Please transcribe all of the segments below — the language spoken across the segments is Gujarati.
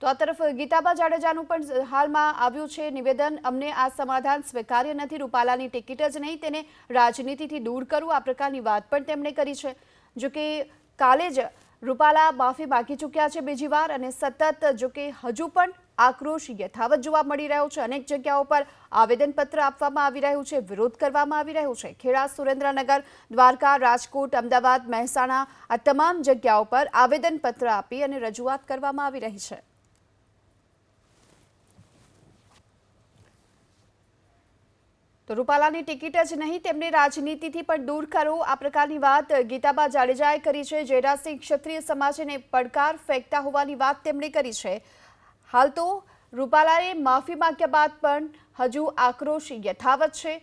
તો આ તરફ ગીતાબા જાડેજાનું પણ હાલમાં આવ્યું છે નિવેદન. અમને આ સમાધાન સ્વીકાર્ય નથી. રૂપાલાની ટિકિટ જ નહીં. તેને રાજનીતિથી દૂર કરવું આ પ્રકારની વાત પણ તેમણે કરી છે. જો કે કાલે જ રૂપાલા માફી માગી ચૂક્યા છે બીજી વાર અને સતત જો કે હજુ પણ આક્રોશ યથાવત જોવા મળી રહ્યો છે. અનેક જગ્યાઓ પર આવેદનપત્ર આપવામાં આવી રહ્યું છે. વિરોધ કરવામાં આવી રહ્યો છે. ખેડા, સુરેન્દ્રનગર, દ્વારકા, રાજકોટ, અમદાવાદ, મહેસાણા આ તમામ જગ્યાઓ પર આવેદનપત્ર આપી અને રજૂઆત કરવામાં આવી રહી છે. તો રૂપાલાની ટિકિટ જ નહીં, તેમને રાજનીતિથી પણ દૂર કરો. આ પ્રકારની વાત ગીતાબા જાડેજાએ કરી છે. જયરાજસિંહ ક્ષત્રિય સમાજને પડકાર ફેંકતા હોવાની વાત તેમણે કરી છે. હાલ તો રૂપાલાએ માફી માંગ્યા બાદ પણ હજુ આક્રોશ યથાવત છે.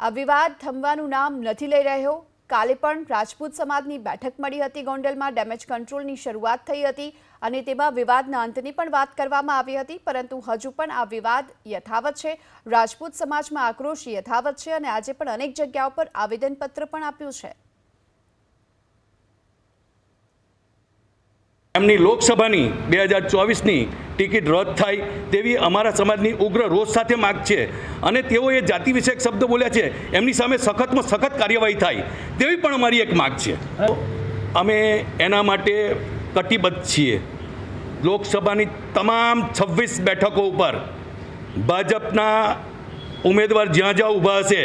આ વિવાદ થમવાનું નામ નથી લઈ રહ્યો. કાલે પણ રાજપૂત સમાજની બેઠક મળી હતી. ગોંડલમાં ડેમેજ કંટ્રોલની શરૂઆત થઈ હતી અને તેમાં વિવાદના અંતની પણ વાત કરવામાં આવી હતી, પરંતુ હજુ પણ આ વિવાદ યથાવત છે. રાજપૂત સમાજમાં આક્રોશ યથાવત છે અને આજે પણ અનેક જગ્યાઓ પર આવેદનપત્ર પણ આપ્યું છે. એમની લોકસભાની બે હજાર ચોવીસની ટિકિટ રદ થાય તેવી અમારા સમાજની ઉગ્ર રોષ સાથે માગ છે. અને તેઓએ જાતિ વિષયક શબ્દ બોલ્યા છે. એમની સામે સખતમાં સખત કાર્યવાહી થાય. તેવી પણ અમારી એક માગ છે. અમે એના માટે કટિબદ્ધ છીએ. લોકસભાની તમામ છવ્વીસ બેઠકો ઉપર ભાજપના ઉમેદવાર જ્યાં જ્યાં ઊભા હશે,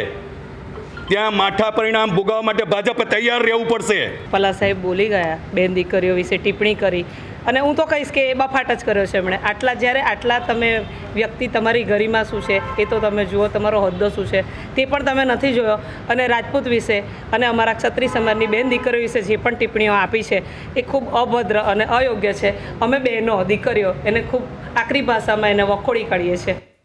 ત્યાં માઠા પરિણામ ભોગવવા માટે ભાજપે તૈયાર રહેવું પડશે. પલા સાહેબ બોલી ગયા, બેન દીકરીઓ વિશે ટિપ્પણી કરી. અને હું તો કહીશ કે એ બફાટ જ કર્યો છે એમણે. આટલા જ્યારે આટલા તમે વ્યક્તિ તમારી ગરિમા શું છે, એ તો તમે જુઓ તમારો હોદ્દો શું છે, તે પણ તમે નથી જોયો. અને રાજપૂત વિશે અને અમારા ક્ષત્રિય સમાજની બેન દીકરીઓ વિશે જે પણ ટિપ્પણીઓ આપી છે, એ ખૂબ અભદ્ર અને અયોગ્ય છે. અમે બહેનો, દીકરીઓ એને ખૂબ આકરી ભાષામાં એને વખોડી કાઢીએ છીએ.